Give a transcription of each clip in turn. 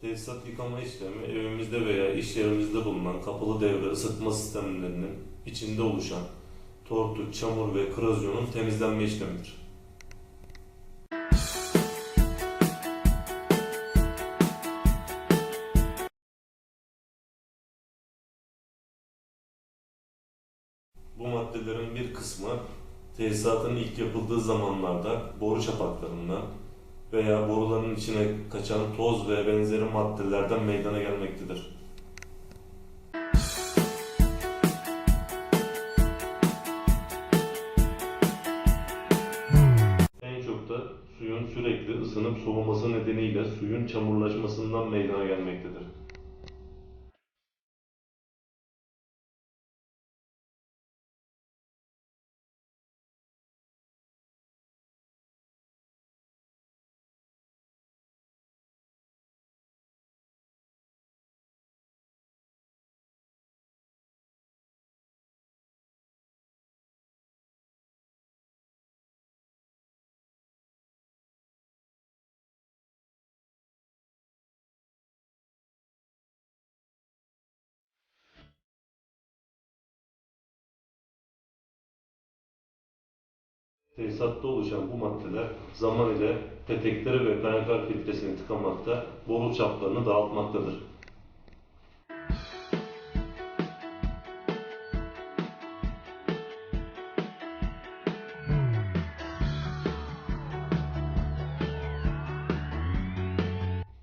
Tesisat yıkama işlemi evimizde veya iş yerimizde bulunan kapalı devre ısıtma sistemlerinin içinde oluşan tortu, çamur ve korozyonun temizlenme işlemidir. Bu maddelerin bir kısmı tesisatın ilk yapıldığı zamanlarda boru çapaklarından veya boruların içine kaçan toz ve benzeri maddelerden meydana gelmektedir. En çok da suyun sürekli ısınıp soğuması nedeniyle suyun çamurlaşmasından meydana gelmektedir. Tesisatta oluşan bu maddeler zaman ile petekleri ve kaynak filtresini tıkamakta, boru çaplarını dağıtmaktadır.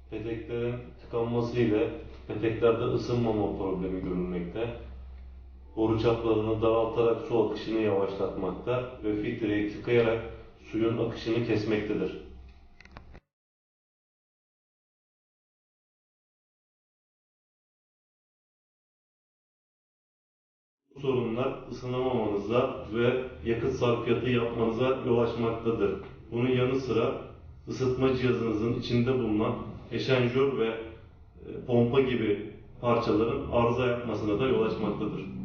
Peteklerin tıkanması ile peteklerde ısınmama problemi görülmekte. Boru çaplarını daraltarak su akışını yavaşlatmakta ve filtreyi tıkayarak suyun akışını kesmektedir. Bu sorunlar ısınamamanıza ve yakıt sarfiyatı yapmanıza yol açmaktadır. Bunun yanı sıra ısıtma cihazınızın içinde bulunan eşanjör ve e, pompa gibi parçaların arıza yapmasına da yol açmaktadır.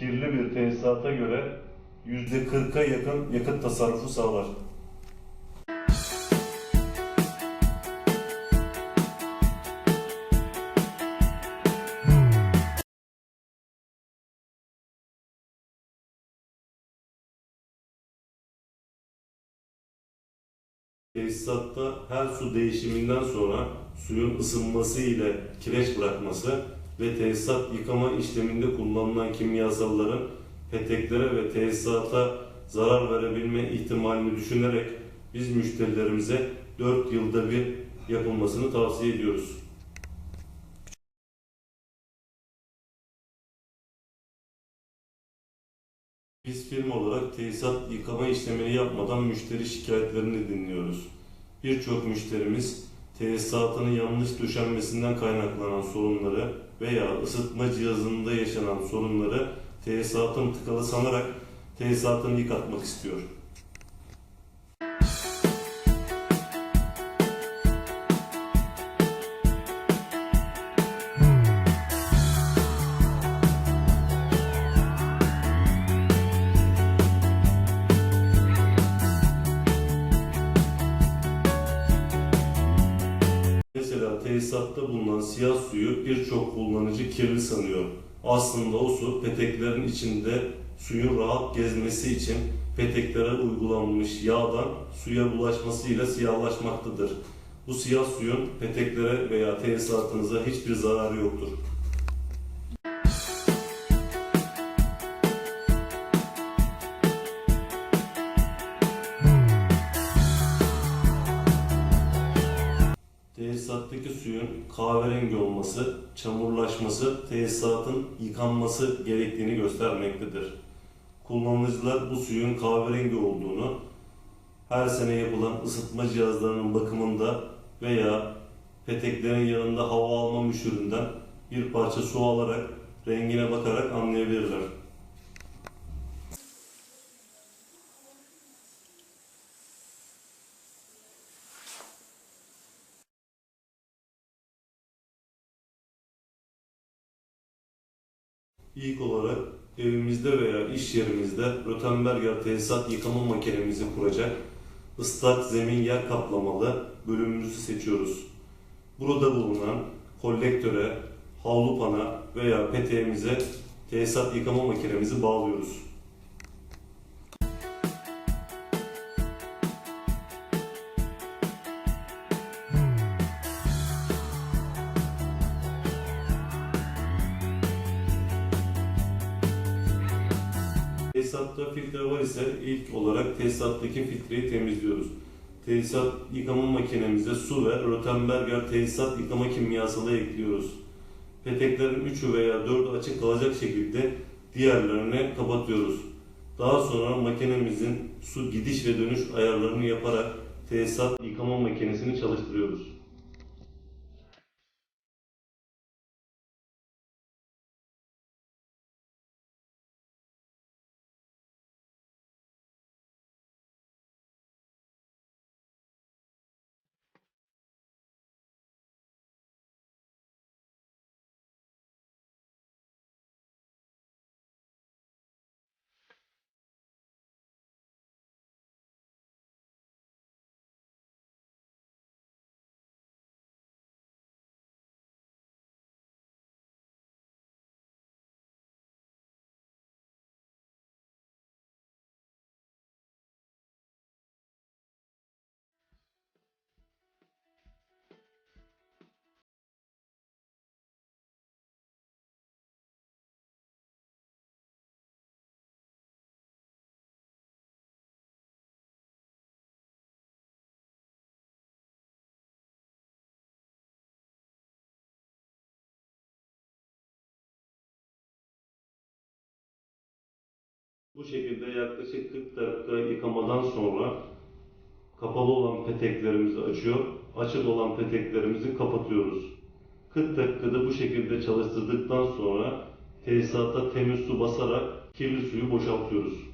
Kirli bir tesisata göre %40'a yakın yakıt tasarrufu sağlar. Tesisatta her su değişiminden sonra suyun ısınması ile kireç bırakması ve tesisat yıkama işleminde kullanılan kimyasalların peteklere ve tesisata zarar verebilme ihtimalini düşünerek biz müşterilerimize 4 yılda bir yapılmasını tavsiye ediyoruz. Biz firma olarak tesisat yıkama işlemini yapmadan müşteri şikayetlerini dinliyoruz. Birçok müşterimiz tesisatının yanlış döşenmesinden kaynaklanan sorunları veya ısıtma cihazında yaşanan sorunları tesisatın tıkalı sanarak tesisatını yıkatmak istiyor. Bulunan siyah suyu birçok kullanıcı kirli sanıyor. Aslında o su peteklerin içinde suyun rahat gezmesi için peteklere uygulanmış yağdan suya bulaşmasıyla siyahlaşmaktadır. Bu siyah suyun peteklere veya tesisatınıza hiçbir zararı yoktur. Tesisattaki suyun kahverengi olması, çamurlaşması, tesisatın yıkanması gerektiğini göstermektedir. Kullanıcılar bu suyun kahverengi olduğunu, her sene yapılan ısıtma cihazlarının bakımında veya peteklerin yanında hava alma müşüründen bir parça su alarak, rengine bakarak anlayabilirler. İlk olarak evimizde veya iş yerimizde Rötenberger tesisat yıkama makinemizi kuracak ıslak zemin yer kaplamalı bölümümüzü seçiyoruz. Burada bulunan kolektöre, havlu pana veya peteğimize tesisat yıkama makinemizi bağlıyoruz. Tesisatta filtre var ise ilk olarak tesisattaki filtreyi temizliyoruz. Tesisat yıkama makinemize su ve Rötenberger tesisat yıkama kimyasalı ekliyoruz. Peteklerin 3'ü veya 4'ü açık kalacak şekilde diğerlerini kapatıyoruz. Daha sonra makinemizin su gidiş ve dönüş ayarlarını yaparak tesisat yıkama makinesini çalıştırıyoruz. Bu şekilde yaklaşık 40 dakika yıkamadan sonra kapalı olan peteklerimizi açıyor, açık olan peteklerimizi kapatıyoruz. 40 dakikada bu şekilde çalıştırdıktan sonra tesisata temiz su basarak kirli suyu boşaltıyoruz.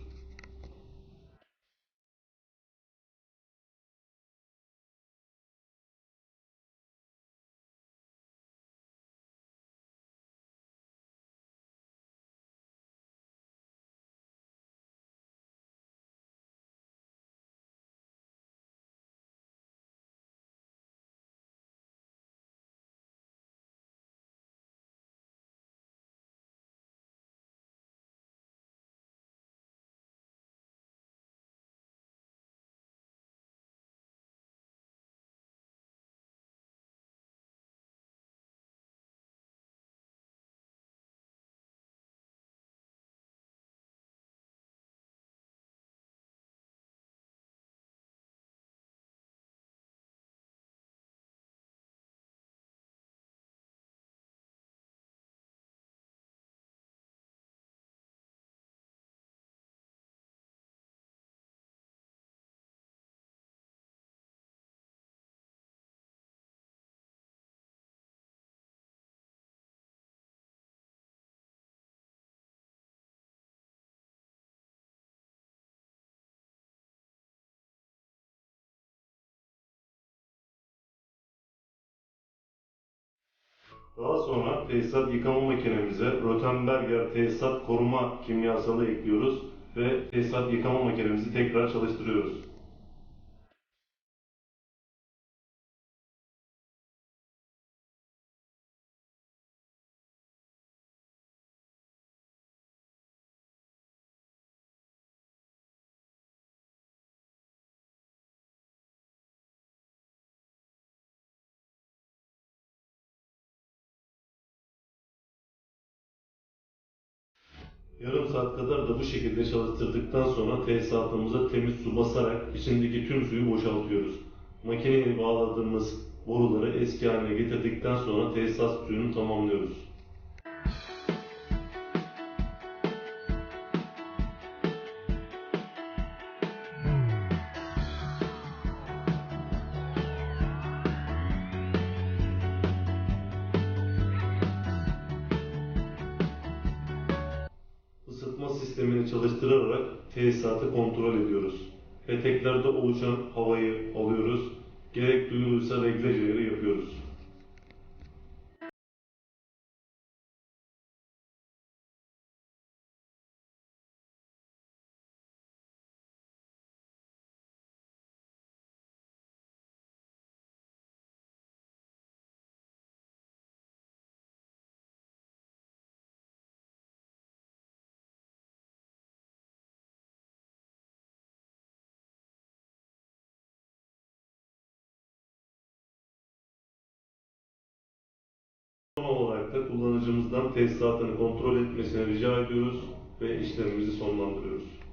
Daha sonra tesisat yıkama makinemize Rötenberger tesisat koruma kimyasalı ekliyoruz ve tesisat yıkama makinemizi tekrar çalıştırıyoruz. Yarım saat kadar da bu şekilde çalıştırdıktan sonra tesisatımıza temiz su basarak içindeki tüm suyu boşaltıyoruz. Makineye bağladığımız boruları eski haline getirdikten sonra tesisat suyunu tamamlıyoruz. Sistemini çalıştırarak tesisatı kontrol ediyoruz. Peteklerde oluşan havayı alıyoruz. Gerek duyulursa reglajları yapıyoruz. Kullanıcımızdan tesisatını kontrol etmesini rica ediyoruz ve işlemimizi sonlandırıyoruz.